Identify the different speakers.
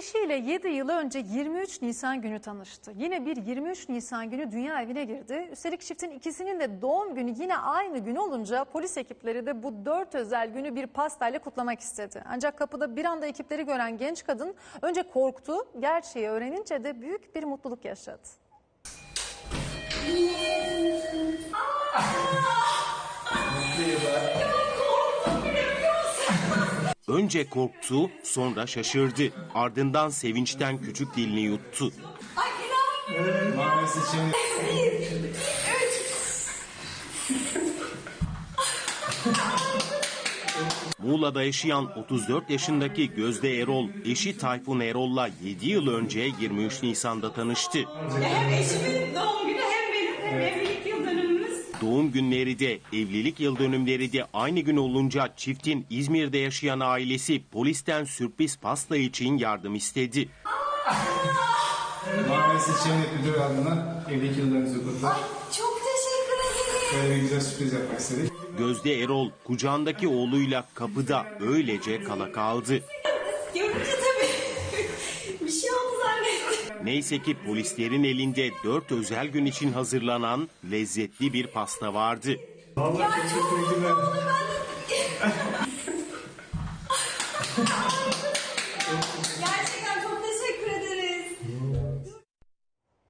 Speaker 1: Eşiyle 7 yıl önce 23 Nisan günü tanıştı. Yine bir 23 Nisan günü dünya evine girdi. Üstelik çiftin ikisinin de doğum günü yine aynı gün olunca polis ekipleri de bu dört özel günü bir pastayla kutlamak istedi. Ancak kapıda bir anda ekipleri gören genç kadın önce korktu, gerçeği öğrenince de büyük bir mutluluk yaşadı.
Speaker 2: Önce korktu, sonra şaşırdı. Ardından sevinçten küçük dilini yuttu.
Speaker 3: Ay inanmıyorum. Bir, iki.
Speaker 2: Muğla'da yaşayan 34 yaşındaki Gözde Erol, eşi Tayfun Erol'la 7 yıl önce 23 Nisan'da tanıştı.
Speaker 3: Hem eşimin doğum günü
Speaker 2: Doğum günleri de, evlilik yıl dönümleri de aynı gün olunca çiftin İzmir'de yaşayan ailesi polisten sürpriz pasta için yardım istedi.
Speaker 4: Mavi seçim müdür adına evlilik yıllarınızı kutlar.
Speaker 3: Ay çok teşekkür ederim.
Speaker 4: Böyle bir güzel sürpriz yapmak istedik.
Speaker 2: Gözde Erol kucağındaki oğluyla kapıda öylece kala kaldı.
Speaker 3: Görünce tabii bir şey oldu.
Speaker 2: Neyse ki polislerin elinde dört özel gün için hazırlanan lezzetli bir pasta vardı.
Speaker 3: Vallahi ya çok mutlu oldum ben. Gerçekten çok teşekkür